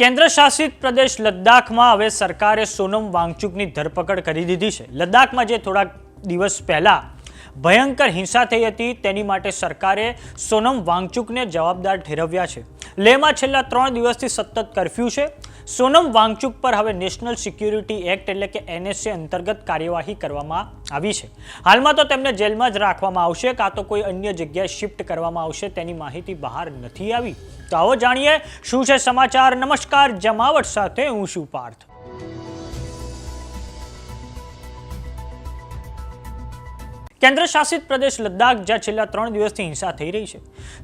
કેન્દ્ર શાસિત પ્રદેશ લદ્દાખમાં હવે સરકારે સોનમ વાંગચુકની ધરપકડ કરી દીધી છે. લદ્દાખમાં જે થોડાક દિવસ પહેલા ભયંકર હિંસા થઈ હતી, તેની માટે સરકારે સોનમ વાંગચુકને જવાબદાર ઠેરવ્યા છે. લેહમાં છેલ્લા ત્રણ દિવસથી સતત કરફ્યુ છે. સોનમ વાંગચુક પર હવે નેશનલ સિક્યુરિટી એક્ટ એટલે કે એનએસએ અંતર્ગત કાર્યવાહી કરવામાં આવી છે. હાલમાં તો તેમને જેલમાં જ રાખવામાં આવશે, કાં તો કોઈ અન્ય જગ્યાએ શિફ્ટ કરવામાં આવશે તેની માહિતી બહાર નથી આવી. તો આવો જાણીએ, શું છે સમાચાર? નમસ્કાર, જમાવટ સાથે હું શું પાર્થ. કેન્દ્ર શાસિત પ્રદેશ લદ્દાખ, જ્યાં છેલ્લા ત્રણ દિવસથી હિંસા થઈ રહી છે.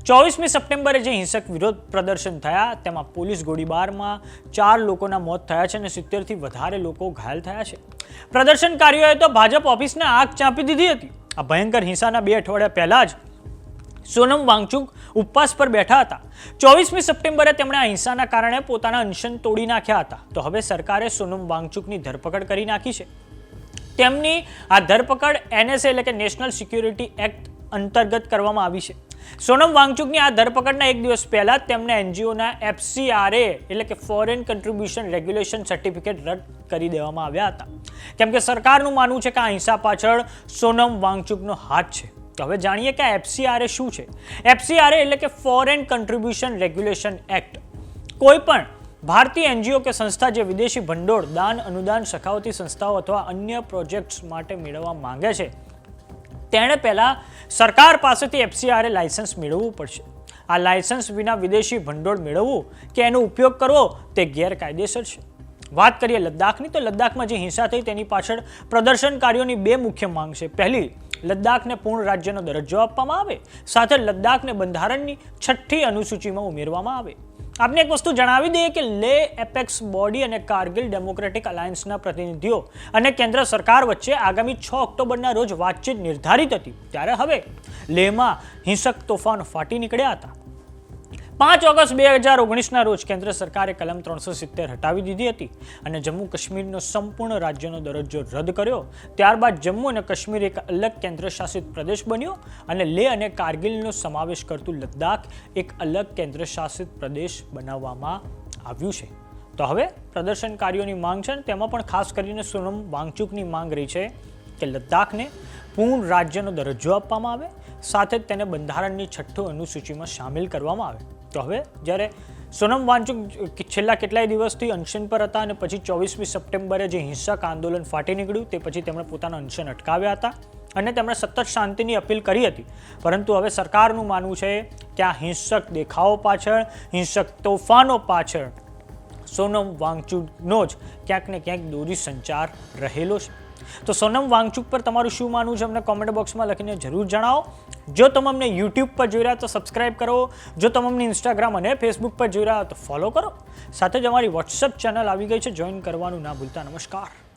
ચોવીસમી સપ્ટેમ્બરે જે હિંસક વિરોધ પ્રદર્શન થયા, તેમાં પોલીસ ગોળીબારમાં ચાર લોકોના મોત થયા છે અને સિત્તેરથી વધારે લોકો ઘાયલ થયા છે. પ્રદર્શનકારીઓએ તો ભાજપ ઓફિસને આગ ચાંપી દીધી હતી. આ ભયંકર હિંસાના બે અઠવાડિયા પહેલાં જ સોનમ વાંગચુક ઉપવાસ પર બેઠા હતા. ચોવીસમી સપ્ટેમ્બરે તેમણે આ હિંસાના કારણે પોતાના અનશન તોડી નાખ્યા હતા. તો હવે સરકારે સોનમ વાંગચુકની ધરપકડ કરી નાખી છે. તેમની આ ધરપકડ એનએસએ એટલે કે નેશનલ સિક્યુરિટી એક્ટ અંતર્ગત કરવામાં આવી છે. સોનમ વાંગચુકની આ ધરપકડના એક દિવસ પહેલા તેમને એનજીઓના એફસીઆરએ એટલે કે ફોરેન કન્ટ્રીબ્યુશન રેગ્યુલેશન સર્ટિફિકેટ રદ કરી દેવામાં આવ્યા હતા. કેમ કે સરકારનું માનવું છે કે આ હિંસા પાછળ સોનમ વાંગચુકનો હાથ છે. તો હવે જાણીએ કે આ એફસીઆરએ શું છે? એફસીઆરએ એટલે કે ફોરેન કન્ટ્રીબ્યુશન રેગ્યુલેશન એક્ટ કોઈ પણ ભારતીય એનજીઓ કે સંસ્થા જે વિદેશી ભંડોળ, દાન, અનુદાન સખાવતી સંસ્થાઓ અથવા અન્ય પ્રોજેક્ટ્સ માટે મેળવવા માંગે છે, તેણે પહેલાં સરકાર પાસેથી એફસીઆરએ લાયસન્સ મેળવવું પડશે. આ લાયસન્સ વિના વિદેશી ભંડોળ મેળવવું કે એનો ઉપયોગ કરવો તે ગેરકાયદેસર છે. વાત કરીએ લદ્દાખની, તો લદ્દાખમાં જે હિંસા થઈ તેની પાછળ પ્રદર્શનકારીઓની બે મુખ્ય માંગ છે. પહેલી, લદ્દાખને પૂર્ણ રાજ્યનો દરજ્જો આપવામાં આવે. સાથે લદ્દાખને બંધારણની છઠ્ઠી અનુસૂચિમાં ઉમેરવામાં આવે. આપને એક વસ્તુ જણાવી દઈએ કે લે, એપેક્સ, બોડી અને કારગિલ ડેમોક્રેટિક અલાયન્સના પ્રતિનિધિઓ અને કેન્દ્ર સરકાર વચ્ચે આગામી છ ઓક્ટોબરના રોજ વાતચીત નિર્ધારિત હતી. ત્યારે હવે લેહમાં હિંસક તોફાન ફાટી નીકળ્યા હતા. પાંચ ઓગસ્ટ બે હજાર ઓગણીસના રોજ કેન્દ્ર સરકારે કલમ ત્રણસો સિત્તેર હટાવી દીધી હતી અને જમ્મુ કાશ્મીરનો સંપૂર્ણ રાજ્યનો દરજ્જો રદ કર્યો. ત્યારબાદ જમ્મુ અને કાશ્મીર એક અલગ કેન્દ્ર શાસિત પ્રદેશ બન્યો અને લેહ અને કારગિલનો સમાવેશ કરતું લદ્દાખ એક અલગ કેન્દ્ર શાસિત પ્રદેશ બનાવવામાં આવ્યું છે. તો હવે પ્રદર્શનકારીઓની માંગ છે ને તેમાં પણ ખાસ કરીને સોનમ વાંગચુકની માંગ રહી છે કે લદ્દાખને પૂર્ણ રાજ્યનો દરજ્જો આપવામાં આવે, સાથે જ તેને બંધારણની છઠ્ઠો અનુસૂચિમાં સામેલ કરવામાં આવે. તો હવે જ્યારે સોનમ વાંચુક છેલ્લા કેટલાય દિવસથી અનશન પર હતા અને પછી ચોવીસમી સપ્ટેમ્બરે જે હિંસક આંદોલન ફાટી નીકળ્યું તે પછી તેમણે પોતાના અનશન અટકાવ્યા હતા અને તેમણે સતત શાંતિની અપીલ કરી હતી. પરંતુ હવે સરકારનું માનવું છે કે આ હિંસક દેખાવો પાછળ, હિંસક તોફાનો પાછળ સોનમ વાંગચુકનો જ ક્યાંક ને ક્યાંક દોરી સંચાર રહેલો છે. તો સોનમ વાંગચુક પર તમારું શું માનવું છે? અમને કોમેન્ટ બોક્સમાં લખીને જરૂર જણાવો. જો તમે અમને યુટ્યુબ પર જોઈ રહ્યા તો સબસ્ક્રાઇબ કરો. જો તમે અમને ઇન્સ્ટાગ્રામ અને ફેસબુક પર જોઈ રહ્યા તો ફોલો કરો. સાથે જ અમારી વોટ્સઅપ ચેનલ આવી ગઈ છે. જોઈન કરવાનું ના ભૂલતા. નમસ્કાર.